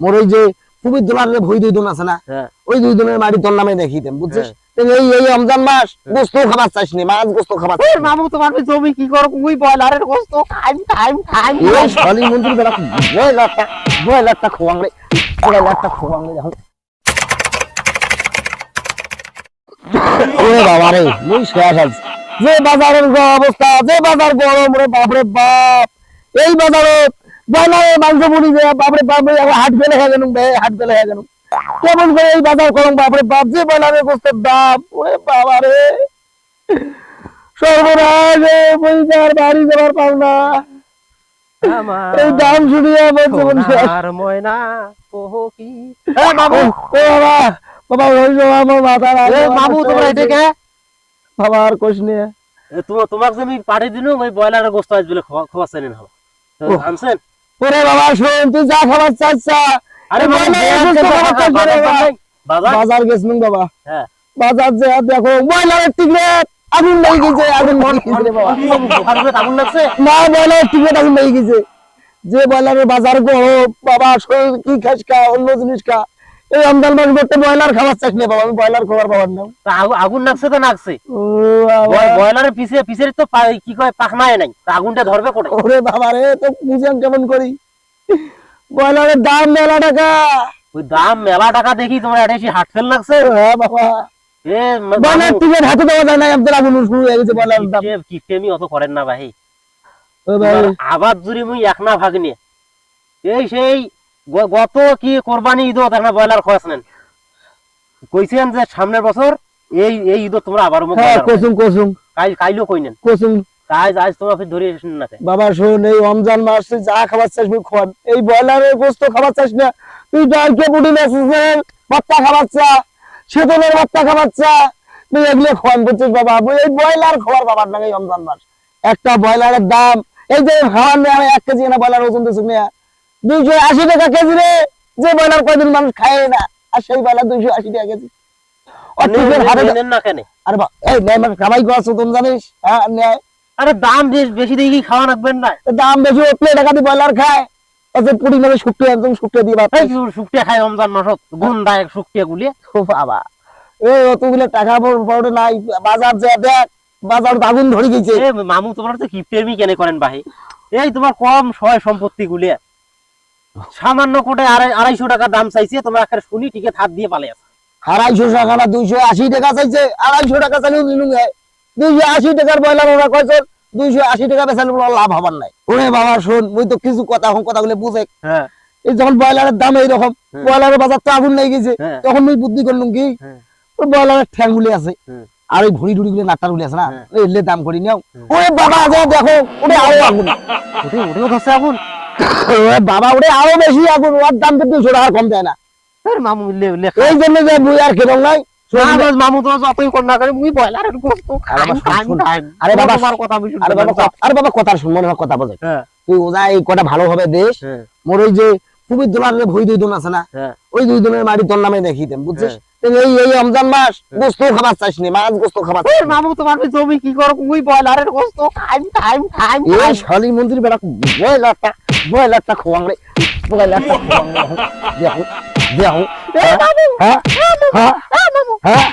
মোর ওই যে খুবই দোলারের ভই দুই দোন আছে না হ্যাঁ। ওই দুই দোনের মাটি তোর নামে দেখিয়ে দেন বুঝছিস? হ্যাঁ। এই এই রমজান মাস গোস্ত খাবার চাইস নি মাছ গোস্ত খাবার নি। মামু তোমার ওই জমি কি করো? ওই বয়লারের গোস্ত খাইম খাইম খাইম। এই শালি মন্দির বেলা বয়লারটা বয়লারটা খোয়াং রে বয়লারটা খোয়াং রে দেখো। ও বাবা রে মুই শেষ আছি যে বাজারের অবস্থা যে বাজার গরম রে বাপরে বাপ। এই বাজারে বয়লারে মাংস মুড়ি যে বাপরে বাপ রে, এখন হাট ফেলে হয়ে গেল বে হাট ফেলে হয়ে গেল কেমন করে এই বাজার গরম বাপরে বাপ যে বয়লারের গোস্তের দাম ওরে বাবা রে সর্বনাশ পয়সার বাড়ি যাবার পাও না এই দাম শুনিয়ে আমার জীবন শেষ সোনার ময়না ওহো কি বাবু ও বাবা বাবা ওই যে আমার মাথা এ তোমরা এটা বাবা আর কোশ নিয়ে তোমার তোমাক আমি পাঠিয়ে দিনু ওই বয়লারের গোস্ত আজ বলে খাওয়া চাইলেন ওহ। আনছেন ওরে বাবা শোন তুই যা খাবার চাচ্ছা আরে বাজার গেছিলাম বাবা। হ্যাঁ। বাজার যে দেখো ময়লার টিকিট। আগুন লেগে গেছে আগুন লাগছে না ময়লার টিকিট আগুন লেগে গেছে। যে বয়লারের বাজার গো বাবা শোন কি খাস খা অন্য জিনিস খা। এই রমজান মাস করতে বয়লার খাবার বাবা আমি বয়লার খাবার পাবার না। আগুন লাগছে তো লাগছে পিছে পিছের তো কি কয় পাখনায় নাই। আগুনটা ধরবে কোটে ওরে বাবা রে তো বুঝলাম কেমন করি। বয়লারের দাম মেলা টাকা। ওই দাম মেলা টাকা দেখি তোমার এটা এসে হাট ফেল লাগছে। হ্যাঁ বাবা। এ মা- বয়লার মামু, টিকিট হাতে দেওয়া যায় না আমাদের আগুন শুরু হয়ে গেছে বয়লারের দাম। কিপটে- কিপটেমি অত করেন না ভাই। আবার জুড়ি মুই এক না ভাগ নিয়ে এই সেই গত কি কোরবানি ঈদত একটা ব্রয়লার খোয়াছেন কইছেন যে সামনের বছর এই এই ঈদত তোমরা আবার হ্যাঁ কসুম কসুম। কাইলো কইনেন কসুম। আজ আজ তোমরা ফির ধরে না বাবা শোন এই রমজান মাস যা খাবার চাস তুই খান এই বয়লারের গোস্ত খাবার চাস না। তুই ডালকে পুটিন আসিস বাচ্চা খাবার চা শীতলের বাচ্চা খাবার চা। তুই এগুলো করছিস বাবা। এই ব্রয়লার খাবার বাবার না এই রমজান মাস। একটা ব্রয়লারের দাম এই যে নেওয়া এক কেজি না ব্রয়লার ওজন দিচ্ছিস না দুইশো আশি টাকা কেজি রে। যে ব্রয়লার কয়দিন মানুষ খায় না আর সেই ব্রয়লার দুইশো আশি টাকা কেজি। আর হ্যাঁ নেয়। আরে দাম বেশি দেখি খাওয়া রাখবেন না? দাম বেশি উঠলে টাকা দিয়ে ব্রয়লার খায়। এসে পুরি মানে শুকিয়ে একদম শুকিয়ে দিয়ে বাপ এই শুকটিয়া খায় রমজান মাসত গুন্ডায় শুকটিয়া গুলিয়ে ও বাবা। এই অতগুলো টাকা পড়ে নাই বাজার যে দেখ বাজার আগুন ধরে গেছে। মামু তোমার তো কিপটেমি কেন করেন ভাই? এই তোমার কম সয় সম্পত্তি গুলিয়ে সামান্য কোটে আড়াই আড়াইশো টাকা দাম চাইছে তোমরা এখানে শুনি টিকে হাত দিয়ে পালে আছে আড়াইশো টাকা না দুইশো আশি টাকা চাইছে আড়াইশো টাকা চাইলেও নিলুম দুইশো আশি টাকার ব্রয়লার ওরা কয়েছে দুইশো আশি টাকা বেচালে লাভ হবার নাই ওরে বাবা শোন মুই তো কিছু কথা এখন কথাগুলো বুঝে হ্যাঁ এই যখন ব্রয়লারের দাম এইরকম হুম। ব্রয়লারের বাজার তো আগুন লেগে গেছে হ্যাঁ তখন মুই বুদ্ধি করলাম কি হ্যাঁ। ওই ব্রয়লারের ঠ্যাং গুলি আছে। আর ওই ভুড়ি টুড়ি গুলি নাট্টার গুলি আছে না হ্যাঁ। এলে দাম করি নিও। ওরে বাবা দেখো ওরে আরও আগুন উঠে উঠেও ধরছে আগুন ওরে বাবা ওরে আরও বেশি আগুন ওর দাম তো দুশো টাকা কম দেয় না। আরে মামু এই জন্য যে মুই আর কেরম নাই না, না, মামু তোমার যতই কর করে মুই বয়লারের আরে বাবা, খাইম, শুন, খাইম, খাইম। আরে বাবা, কথা না। কথা- হয় কথা বোঝে তুই ওজা এই কটা ভালো হবে দেশ। হ্যাঁ, মোর ওই যে দোলারের ভই দুই দোন আছে না হ্যাঁ। ওই দুই দোনের মাটি তোর নামে দেখিয়ে বুঝছিস? এই এই রমজান মাস গোস্ত খাবার চাইস নি মাছ গোস্ত খাবার ওই মামু তোমার জমি কি করো মুই বয়লারের গোস্ত খাই খাইম খাই এই। শালি মন্দির বেড়া বয়লারটা বয়লারটা খোয়াং রে বয়লারটা খোয়াং দেখো দেখো। হ্যাঁ হ্যাঁ হ্যাঁ।